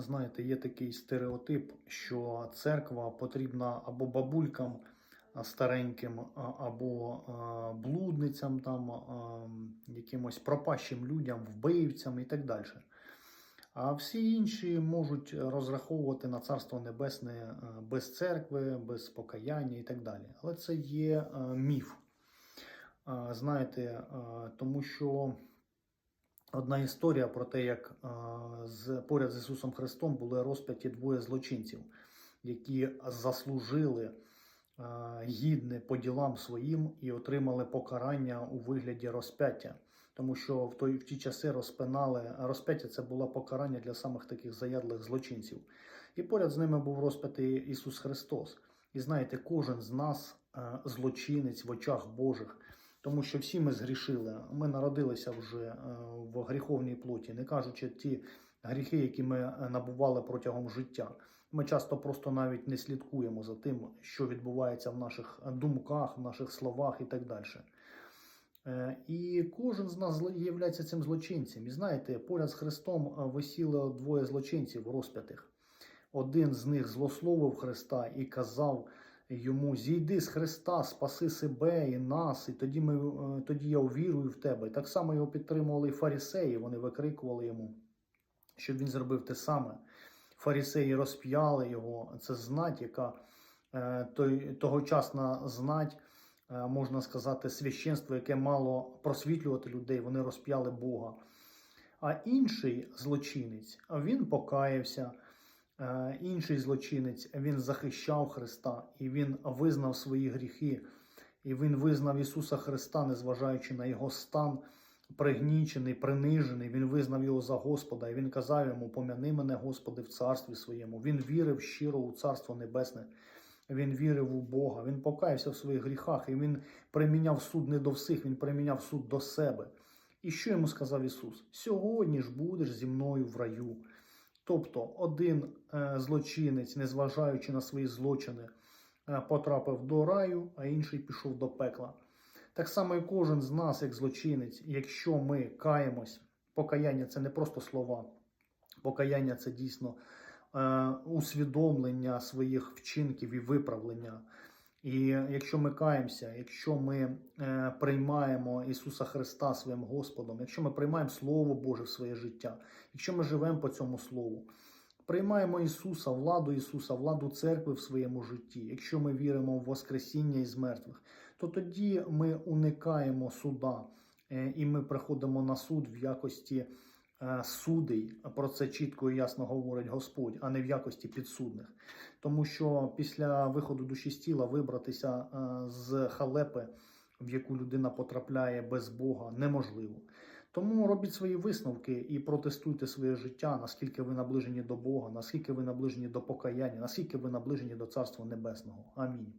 Знаєте, є такий стереотип, що церква потрібна або бабулькам стареньким, або блудницям, там, якимось пропащим людям, вбивцям і так далі. А всі інші можуть розраховувати на Царство Небесне е, без церкви, без покаяння і так далі. Але це є е, міф. Знаєте, е, тому що одна історія про те, як е, з, поряд з Ісусом Христом були розп'яті двоє злочинців, які заслужили е, гідне по ділам своїм і отримали покарання у вигляді розп'яття. Тому що в, той, в ті часи розпинали розп'яття це було покарання для самих таких заядлих злочинців. І поряд з ними був розп'ятий Ісус Христос. І знаєте, кожен з нас е, злочинець в очах Божих, тому що всі ми згрішили. Ми народилися вже е, в гріховній плоті, не кажучи ті гріхи, які ми е, набували протягом життя. Ми часто просто навіть не слідкуємо за тим, що відбувається в наших думках, в наших словах і так далі. Е, І кожен з нас є цим злочинцем. І знаєте, поряд з Христом висіло двоє злочинців розп'ятих. Один з них злословив Христа і казав йому: Зійди з Христа, спаси себе і нас, і тоді ми е, тоді я увірую в тебе. І так само його підтримували і фарисеї. Вони викрикували йому, щоб він зробив те саме. Фарисеї розп'яли його. Це знать, яка е, той, тогочасна знать е, можна сказати, священство, яке мало просвітлювати людей, вони розп'яли Бога. А інший злочинець, він покаявся, інший злочинець він захищав Христа і він визнав свої гріхи, і він визнав Ісуса Христа, незважаючи на його стан, пригнічений, принижений. Він визнав його за Господа, і він казав йому: Пом'яни мене, Господи, в царстві своєму. Він вірив щиро у Царство Небесне. Він вірив у Бога, він покаявся в своїх гріхах, і він приміняв суд не до всіх, він приміняв суд до себе. І що йому сказав Ісус? Сьогодні ж будеш зі мною в раю. Тобто один е, злочинець, незважаючи на свої злочини, е, потрапив до раю, а інший пішов до пекла. Так само і кожен з нас, як злочинець, якщо ми каємось, покаяння це не просто слова, покаяння це дійсно е, усвідомлення своїх вчинків і виправлення. І якщо ми каємося, якщо ми е, приймаємо Ісуса Христа своїм Господом, якщо ми приймаємо Слово Боже в своє життя, якщо ми живемо по цьому Слову, приймаємо Ісуса, владу Ісуса, владу церкви в своєму житті, якщо ми віримо в Воскресіння із мертвих, то тоді ми уникаємо суда е, і ми приходимо на суд в якості е, судей. Про це чітко і ясно говорить Господь, а не в якості підсудних. Тому що після виходу душі з тіла вибратися е, з халепи, в яку людина потрапляє без Бога, неможливо. Тому робіть свої висновки і протестуйте своє життя, наскільки ви наближені до Бога, наскільки ви наближені до покаяння, наскільки ви наближені до Царства Небесного. Амінь.